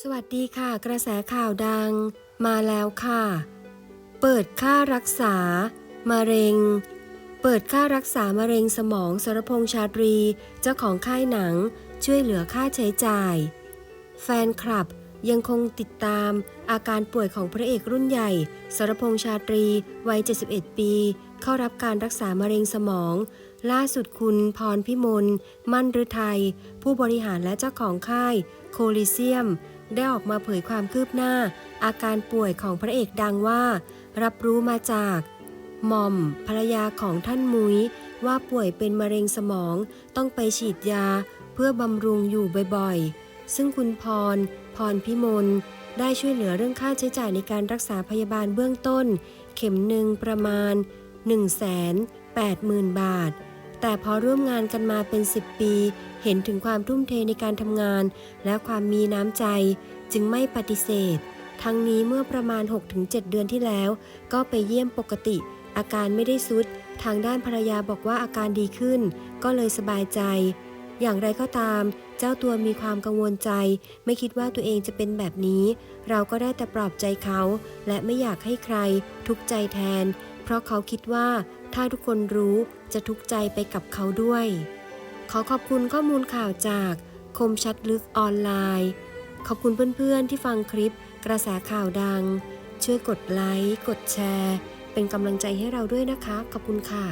สวัสดีค่ะ กระแสข่าวดัง มาแล้วค่ะ เปิดค่ารักษามะเร็ง เปิดค่ารักษามะเร็งสมองสรพงษ์ชาตรี เจ้าของค่ายหนังช่วยเหลือค่าใช้จ่าย แฟนคลับยังคงติดตามอาการป่วยของพระเอกรุ่นใหญ่ สรพงษ์ชาตรีวัย 71 ปี เข้ารับการรักษามะเร็งสมอง ล่าสุดคุณพรพิมล มั่นฤทัย ผู้บริหารและเจ้าของค่าย โคลิเซียม ได้ออกมาเผยความคืบหน้า อาการป่วยของพระเอกดังว่า รับรู้มาจากหม่อมภรรยาของท่านมุ้ยว่าป่วยเป็นมะเร็งสมองต้องไปฉีดยาเพื่อบำรุงอยู่บ่อยๆ ซึ่งคุณพร พรพิมลได้ช่วยเหลือเรื่องค่าใช้จ่ายในการรักษาพยาบาลเบื้องต้น เข็มหนึ่งประมาณ 180,000 บาท แต่พอร่วมงานกันมาเป็น 10 ปี เห็นถึงความทุ่มเทในการทำงาน และความมีน้ำใจ จึงไม่ปฏิเสธ ทั้งนี้เมื่อประมาณ 6-7 เดือนที่แล้ว ก็ไปเยี่ยมปกติ อาการไม่ได้สุด ทางด้านภรรยาบอกว่าอาการดีขึ้น ก็เลยสบายใจ อย่างไรก็ตาม เจ้าตัวมีความกังวลใจ ไม่คิดว่าตัวเองจะเป็นแบบนี้ เราก็ได้แต่ปลอบใจเขา และไม่อยากให้ใคร ทุกข์ใจแทน เพราะเขาคิดว่า ถ้าทุกคนรู้จะทุกข์ใจไปกับเขาด้วย ขอขอบคุณข้อมูลข่าวจากคมชัดลึกออนไลน์ ขอบคุณเพื่อนๆที่ฟังคลิปกระแสข่าวดัง ช่วยกดไลค์ กดแชร์ เป็นกำลังใจให้เราด้วยนะคะ ขอบคุณค่ะ